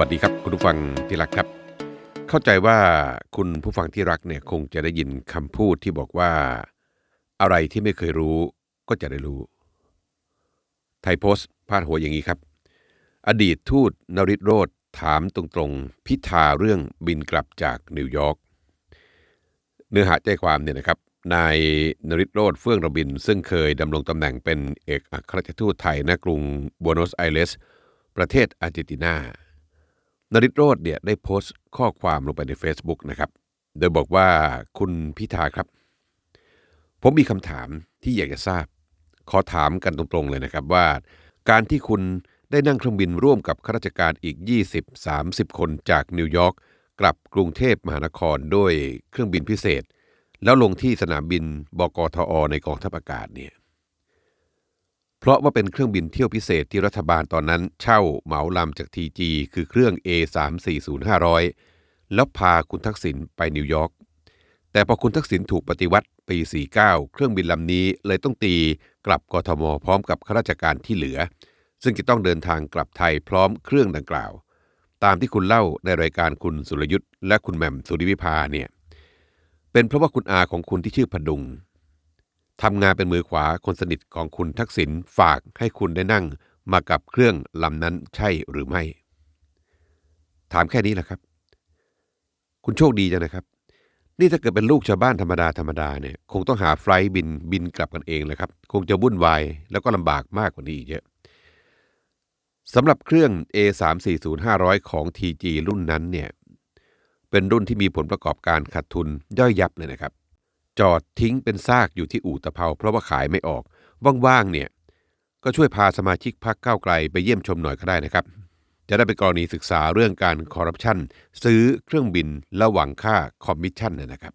วัสดีครับคุณผู้ฟังที่รักครับ เข้าใจว่าคุณผู้ฟังที่รักเนี่ยคงจะได้ยินคำพูดที่บอกว่า อะไรที่ไม่เคยรู้ก็จะได้รู้ ไทยโพสต์พาดหัวอย่างนี้ครับ อดีตทูตนริศโรธถามตรงๆ พิธาเรื่องบินกลับจากนิวยอร์กเนื้อหาใจความเนี่ยนะครับนายนริศโรธเฟื่องระบิน ซึ่งเคยดำรงตำแหน่งเป็นเอกอัครราชทูตไทยณกรุงบัวโนสไอเรสประเทศอาร์เจนตินา นริศโรธเนี่ยได้โพสต์ข้อความลงไปใน Facebook นะครับ โดยบอกว่าคุณพิธาครับ ผมมีคำถามที่อยากจะทราบ ขอถามกันตรงๆเลยนะครับว่า การที่คุณได้นั่งเครื่องบินร่วมกับข้าราชการอีก 20-30 คนจากนิวยอร์กกลับกรุงเทพมหานครด้วยเครื่องบินพิเศษ แล้วลงที่สนามบินบกทอในกองทัพอากาศเนี่ย เพราะว่าเป็นเครื่องบินเที่ยวพิเศษที่รัฐบาลตอนนั้นเช่าเหมาลำจาก TG คือเครื่อง A340-500 แล้วพาคุณทักษิณไปนิวยอร์ก แต่พอคุณทักษิณถูกปฏิวัติปี 49 เครื่องบินลำนี้เลยต้องตีกลับกทมพร้อมกับข้าราชการที่เหลือ ซึ่งจะต้องเดินทางกลับไทยพร้อมเครื่องดังกล่าว ตามที่คุณเล่าในรายการคุณสุรยุทธ์และคุณแหม่มสุริวิภาเนี่ยเป็นเพราะว่าคุณอาของคุณที่ชื่อพดุง ทำงานเป็นมือขวาคนสนิทของคุณทักษิณฝากให้คุณได้นั่งมากับเครื่องลำนั้นใช่หรือไม่ ถามแค่นี้แหละครับ คุณโชคดีจังนะครับ นี่ถ้าเกิดเป็นลูกชาวบ้านธรรมดาธรรมดาเนี่ยคงต้องหาไฟล์บินบินกลับกันเองเลยครับ คงจะวุ่นวายแล้วก็ลำบากมากกว่านี้อีกเยอะสำหรับเครื่อง A340-500 ของ TG รุ่นนั้นเนี่ยเป็นรุ่นที่มีผลประกอบการขาดทุนย่อยยับเลยนะครับ จอดทิ้งเป็นซากอยู่ที่อู่ตะเภาเพราะว่าขายไม่ออก ว่างๆเนี่ย ก็ช่วยพาสมาชิกพักเก้าไกลไปเยี่ยมชมหน่อยก็ได้นะครับ จะได้เป็นกรณีศึกษาเรื่องการคอร์รัปชันซื้อเครื่องบินระหว่างค่าคอมมิชชั่นนยนะครับ